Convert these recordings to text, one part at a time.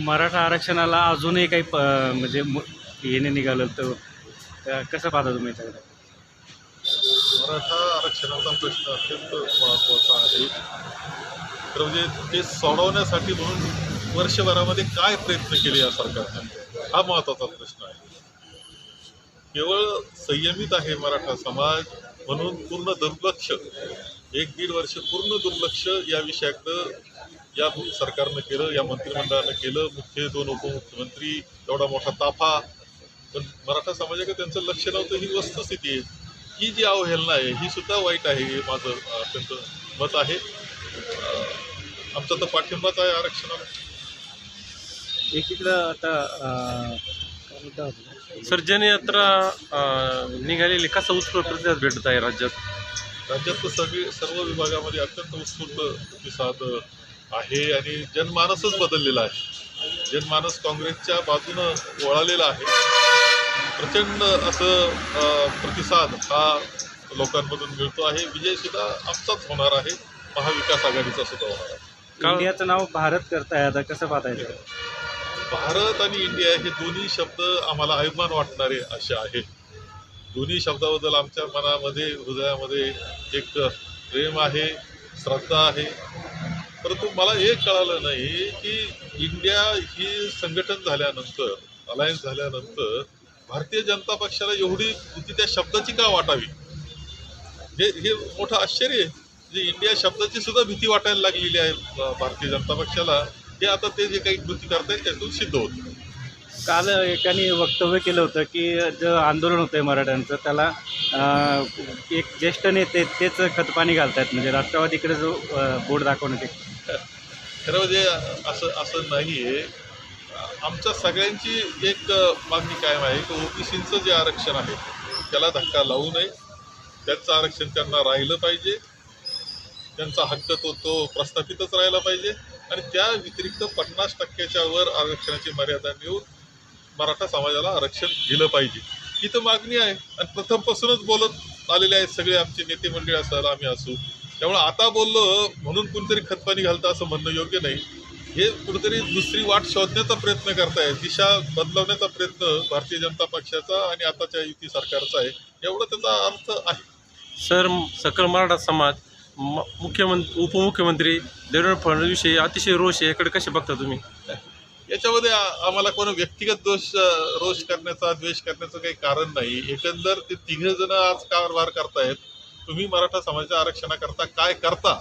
मराठा आरक्षणाला अजूनही काही प म्हणजे येणे निघालं तर त्या- कसं पाहता तुम्ही त्याकडे मराठा आरक्षणाचा प्रश्न अत्यंत महत्त्वाचा आहे. तर म्हणजे ते सोडवण्यासाठी म्हणून वर्षभरामध्ये काय प्रयत्न केले या सरकारने? हा महत्त्वाचा प्रश्न आहे. केवळ संयमित आहे मराठा समाज म्हणून पूर्ण दुर्लक्ष एक दीड वर्ष पूर्ण दुर्लक्ष या विषयाकडं या सरकारनं केलं या मंत्रिमंडळानं केलं मुख्य दोन उपमुख्यमंत्री एवढा मोठा ताफा. पण मराठा समाजाकडे त्यांचं लक्ष नव्हतं ही वस्तुस्थिती आहे. ही जी अवहेलना आहे ही सुद्धा वाईट आहे हे माझं अत्यंत मत आहे. आमचा तर पाठिंबाच आहे आरक्षणाला. एकीकडं आता अं, काय मुद्दा होता? सर जनयात्रा अं, निघालेली कसा उत्स्फूर्त प्रतिसाद भेटत आहे राज्यात? राज्यात सगळे सर्व विभागामध्ये अत्यंत उत्स्फूर्त प्रतिसाद आहे आणि जनमानसच बदललेलं आहे. जनमानस काँग्रेसच्या बाजूनं वळालेलं आहे. प्रचंड असं प्रतिसाद हा लोकांमधून मिळतो आहे. विजय सुद्धा आमचाच होणार आहे. महाविकास आघाडीचा सुद्धा होणार आहे. इंडियाचं नाव भारत करताय आता कसं पाहता येतं भारत आणि इंडिया हे दोन्ही शब्द आम्हाला अभिमान वाटणारे असे आहेत दोन्ही शब्दाबद्दल आमच्या मनामध्ये हृदयामध्ये एक प्रेम आहे श्रद्धा आहे. परंतु मला हे कळालं नाही की इंडिया ही संघटन झाल्यानंतर अलायन्स झाल्यानंतर भारतीय जनता पक्षाला एवढी भीती त्या शब्दाची का वाटावी? हे हे मोठं आश्चर्य आहे. जे इंडिया शब्दाची सुद्धा भीती वाटायला लागलेली आहे भारतीय जनता पक्षाला. हे आता ते जे काही कृती करतायत त्यातून सिद्ध होतं. काल एकाने वक्तव्य केलं होतं की जे आंदोलन होतं आहे मराठ्यांचं त्याला एक ज्येष्ठ नेते तेच खतपाणी घालतायत. म्हणजे राष्ट्रवादीकडे जो बोर्ड दाखवण्यात येईल खरं म्हणजे असं असं नाही आहे आमच्या सगळ्यांची एक मागणी कायम आहे की ओबीसीचं जे आरक्षण आहे त्याला धक्का लावू नये. त्यांचं आरक्षण त्यांना राहिलं पाहिजे. त्यांचा हक्क तो तो प्रस्थापितच राहिला पाहिजे. आणि त्या व्यतिरिक्त पन्नास टक्क्याच्या वर आरक्षणाची मर्यादा नेऊन मराठा समाजाला आरक्षण दिलं पाहिजे. ही तर मागणी आहे. आणि प्रथमपासूनच बोलत आलेले आहेत सगळे आमचे नेते मंडळी असाल आम्ही असू. त्यामुळे आता बोललो म्हणून कुणीतरी खतपाणी घालतं असं म्हणणं योग्य नाही. हे कुठेतरी दुसरी वाट शोधण्याचा प्रयत्न करताय दिशा बदलवण्याचा प्रयत्न भारतीय जनता पक्षाचा आणि आताच्या युती सरकारचा आहे. एवढा त्याचा अर्थ आहे. सर सकल मराठा समाज म- मुख्यमंत्री उपमुख्यमंत्री देवेंद्र फडणवीस अतिशय रोष आहे. याकडे कसे बघता तुम्ही? याच्यामध्ये आम्हाला कोण व्यक्तिगत दोष रोष करण्याचा द्वेष करण्याचं काही कारण नाही. एकंदर ते तिघे जण आज कारभार करतायत. तुम्ही मराठा समाजाच्या आरक्षणाकरता काय करता?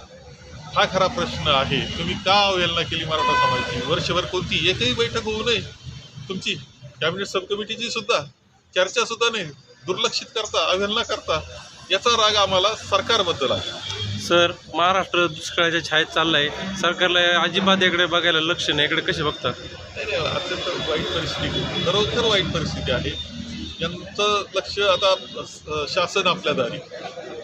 हा खरा प्रश्न आहे. तुम्ही का अवहेलना केली मराठा समाजाची? वर्षभर कोणती? एकही बैठक होऊ नये. तुमची कॅबिनेट सब कमिटीची सुद्धा चर्चा सुद्धा नाही. दुर्लक्षित करता अवहेलना करता. याचा राग आम्हाला सरकारबद्दल आहे. सर महाराष्ट्र दुष्काळाच्या छायेत आहे सरकारला अजिबात याकडे बघायला लक्ष नाही. इकडे कसे बघतात नाही नाही अत्यंत वाईट परिस्थिती. खरोखर वाईट परिस्थिती आहे. यांचं लक्ष आता शासन आपल्या दारी.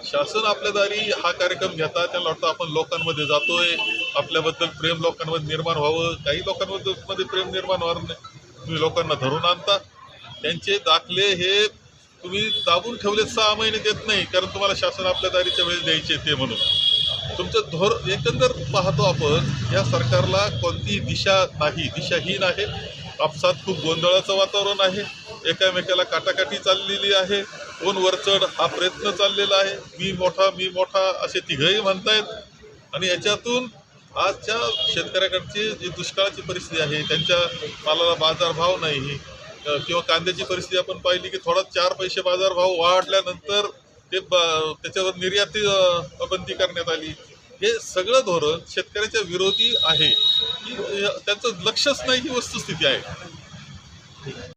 शासन आपल्या दारी हा कार्यक्रम घेता त्यांना वाटतं आपण लोकांमध्ये जातोय. आपल्याबद्दल प्रेम लोकांमध्ये निर्माण व्हावं. काही लोकांमध्ये प्रेम निर्माण व्हावं नाही. तुम्ही लोकांना धरून आणता. त्यांचे दाखले हे तुम्ही दाबून ठेवले सहा महिने देत नाही कारण तुम्हाला शासन आपल्या दारीच्या वेळेस द्यायचे ते म्हणून. तुमचं धोर एकंदर पाहतो आपण या सरकारला कोणती दिशा नाही दिशाहीन आहे. आपसात खूप गोंधळाचं वातावरण आहे. एकामेकाला काटाकाटी चाललेली आहे. कोण वरचढ हा प्रयत्न चाललेला आहे. मी मोठा मी मोठा असे तिघही म्हणतायत. आणि याच्यातून आजच्या शेतकऱ्याकडची जी दुष्काळाची परिस्थिती आहे त्यांच्या मालाला बाजारभाव नाही. किंवा कांद्याची परिस्थिती आपण पाहिली की थोडा चार पैसे बाजारभाव वाढल्यानंतर ते त्याच्यावर निर्याती बंदी करण्यात आली. हे सगळं धोरण शेतकऱ्याच्या विरोधी आहे. की त्यांचं लक्षच नाही ही वस्तुस्थिती आहे.